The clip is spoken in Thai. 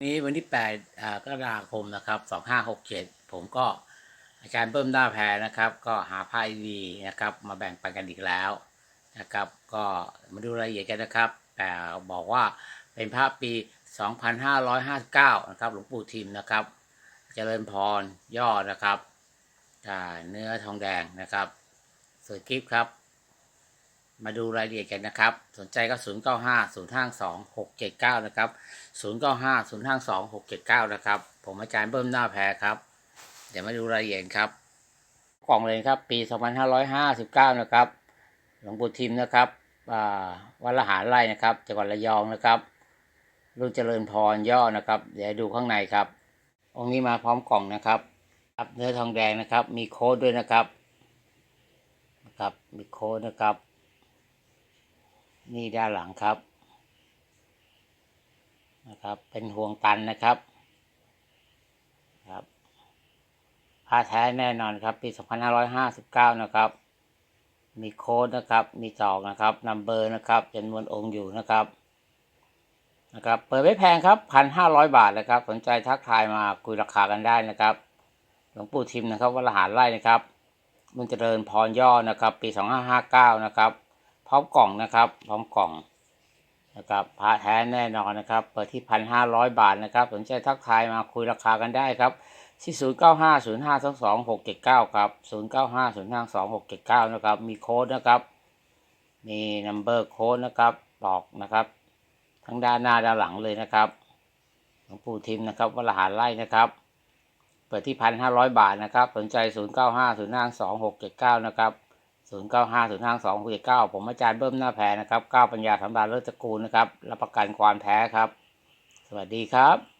นี้วันที่8กรกฎาคมนะครับ2567 ผมก็อาจารย์เบิ้มหน้าแพรนะครับ ก็หาผ้าดีนะครับ มาแบ่งปันกันอีกแล้วนะครับ ก็มาดูรายละเอียดกันนะครับ แต่บอกว่าเป็นพระปี 2559 นะครับ หลวงปู่ทิมนะครับ เจริญพรย่อนะครับเนื้อทองแดงนะครับสวยกิฟครับ มาดูรายละเอียดกันนะครับ สนใจก็ 0 9 5 0 5 2 6 7 9 นะครับ 0 9 5 0 5 2 6 7 9 นะครับ ผมอาจารย์เบิ้มหน้าแพรครับ เดี๋ยวมาดูรายละเอียดครับ กล่องเลยครับ ปี 2559 นะครับ หลวงปู่ทิมนะครับวัดละหารไร่นะครับ จังหวัดระยองนะครับรุ่นเจริญพรย่อนะครับ เดี๋ยวดูข้างในครับ องค์นี้มาพร้อมกล่องนะครับครับเนื้อทองแดงนะครับ มีโค้ดด้วยนะครับ นะครับ มีโค้ดนะครับ นี่ด้านหลังครับนะครับ เป็นห่วงตันนะครับครับผ้าแท้แน่นอนครับ ปี 2559 นะครับ มีโค้ดนะครับ มีจอกนะครับนัมเบอร์นะครับจำนวนองค์อยู่นะครับนะครับ เปิดไม่แพงครับ1,500บาทนะครับ สนใจทักทายมาคุยราคากันได้นะครับ หลวงปู่ทิมนะครับวัดละหารไร่นะครับ มุนเจริญพรย่อนะครับ ปี2559นะครับ พร้อมกล่องนะครับ พร้อมกล่องนะครับพระแท้แน่นอนนะครับ เปิดที่1,500บาทนะครับสนใจทักทายมาคุยราคากันได้ครับที่0 9 5 0 5 2 2 6 7 9ครับ0 9 5 0 5 2 6 7 9นย์ห้าสองหกเจ็ดเก้านะครับ มีโค้ดนะครับ มีนัมเบอร์โค้ดนะครับบอกนะครับ ทั้งด้านหน้าด้านหลังเลยนะครับหลวงปู่ทิมนะครับวัดละหารไร่นะครับเปิดที่1,500บาทนะครับ สนใจ0 9 5 0 5 2 6 7 9นะครับ0 9 5 0 5 2 6 7 9 ผมอาจารย์เบิ้มหน้าแพรนะครับก้าวปัญญาธรราเลิศตระกูลนะครับ รับประกันความแท้ครับ สวัสดีครับ